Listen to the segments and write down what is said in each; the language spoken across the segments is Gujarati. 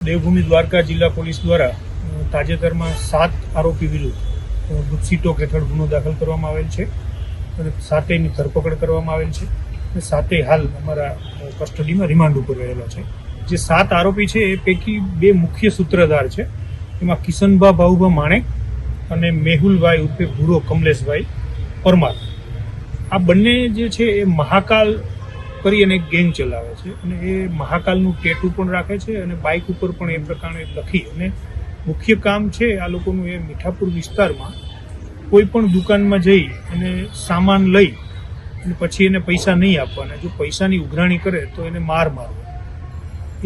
દેવભૂમિ દ્વારકા જિલ્લા પોલીસ દ્વારા તાજેતરમાં સાત આરોપી વિરુદ્ધ ગુજસીટોક હેઠળ ગુનો દાખલ કરવામાં આવેલ છે અને સાતેની ધરપકડ કરવામાં આવેલ છે અને સાતે હાલ અમારા કસ્ટડીમાં રિમાન્ડ ઉપર રહેલા છે. જે સાત આરોપી છે એ પૈકી બે મુખ્ય સૂત્રધાર છે. એમાં કિશનભા ભાઉભા માણેક અને મેહુલભાઈ ઉર્ફે ભૂરો કમલેશભાઈ પરમાર. આ બંને જે છે એ મહાકાલ કરી અને એક ગેંગ ચલાવે છે. અને એ મહાકાલનું ટેટુ પણ રાખે છે અને બાઇક ઉપર પણ એ પ્રકારે લખી અને મુખ્ય કામ છે આ લોકોનું એ મીઠાપુર વિસ્તારમાં કોઈ પણ દુકાનમાં જઈ અને સામાન લઈ અને પછી એને પૈસા નહીં આપવાના. જો પૈસાની ઉઘરાણી કરે તો એને માર મારવો.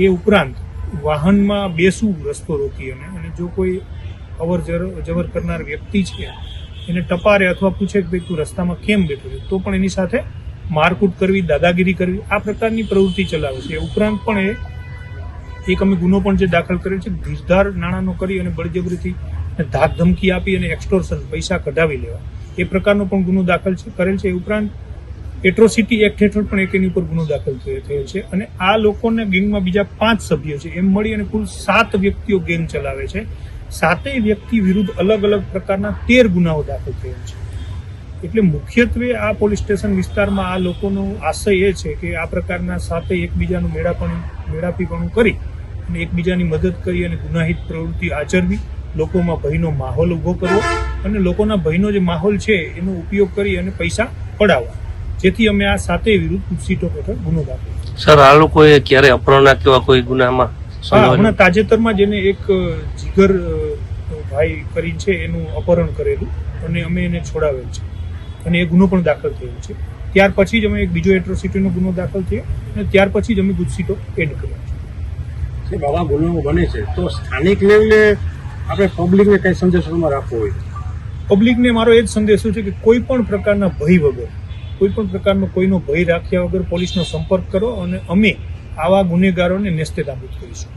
એ ઉપરાંત વાહનમાં બેસવું રસ્તો રોકી અને અને જો કોઈ અવર જવર કરનાર વ્યક્તિ છે, એને ટપારે અથવા પૂછે કે ભાઈ તું રસ્તામાં કેમ બેઠો છે, તો પણ એની સાથે મારકૂટ કરવી, દાદાગીરી કરવી, આ પ્રકારની પ્રવૃત્તિ ચલાવે છે. ઉપરાંત પણ એ, એક અમે ગુનો પણ જે દાખલ કર્યો છે, ઘીસધાર નાણાંનો કરી અને બળજબરીથી ધાક ધમકી આપી અને એક્સટોર્શન પૈસા કઢાવી લેવા. એ પ્રકારનો પણ ગુનો દાખલ છે, કરેલ છે. એ ઉપરાંત એટ્રોસિટી એક્ટ હેઠળ પણ એક એની ઉપર ગુનો દાખલ થયો છે. અને આ લોકોને ગેંગમાં બીજા પાંચ સભ્યો છે. એમ મળી અને કુલ સાત વ્યક્તિઓ ગેંગ ચલાવે છે. સાતેય વ્યક્તિ વિરુદ્ધ અલગ અલગ પ્રકારના તેર ગુનાઓ દાખલ થયેલ છે. એટલે મુખ્યત્વે આ પોલીસ સ્ટેશન વિસ્તારમાં આ લોકોનો આશય એ છે કે આ પ્રકારના સાથે એકબીજાનું મેળાપણ મેળાપીપણું કરી અને એકબીજાની મદદ કરી અને ગુનાહિત પ્રવૃત્તિ આચરવી લોકોમાં ભયનો માહોલ ઊભો કરવો અને લોકોના ભયનો જે માહોલ છે એનો ઉપયોગ કરી અને પૈસા પડાવવા. જેથી અમે આ સાથે વિરુદ્ધ સીટો હેઠળ ગુનો દાખલ સર આ લોકોએ ક્યારે અપહરણના કેવા કોઈ ગુનામાં? હમણાં તાજેતરમાં જેને એક જીગર ભાઈ કરી છે એનું અપહરણ કરેલું અને અમે એને છોડાવેલ છે. અને એ ગુનો પણ દાખલ થયો છે. ત્યાર પછી જ અમે એક બીજો એટ્રોસિટીનો ગુનો દાખલ થયો અને ત્યાર પછી જ અમે ગુજસીટો એડ કર્યો છે. બાબા ગુનો બને છે તો સ્થાનિક લેવલે આપણે પબ્લિકને કઈ સંદેશોમાં રાખવો હોય? પબ્લિકને મારો એ જ સંદેશો છે કે કોઈ પણ પ્રકારના ભય વગર કોઈ પણ પ્રકારનો કોઈનો ભય રાખ્યા વગર પોલીસનો સંપર્ક કરો અને અમે આવા ગુનેગારોને નેસ્તે નાબૂદ કરીશું.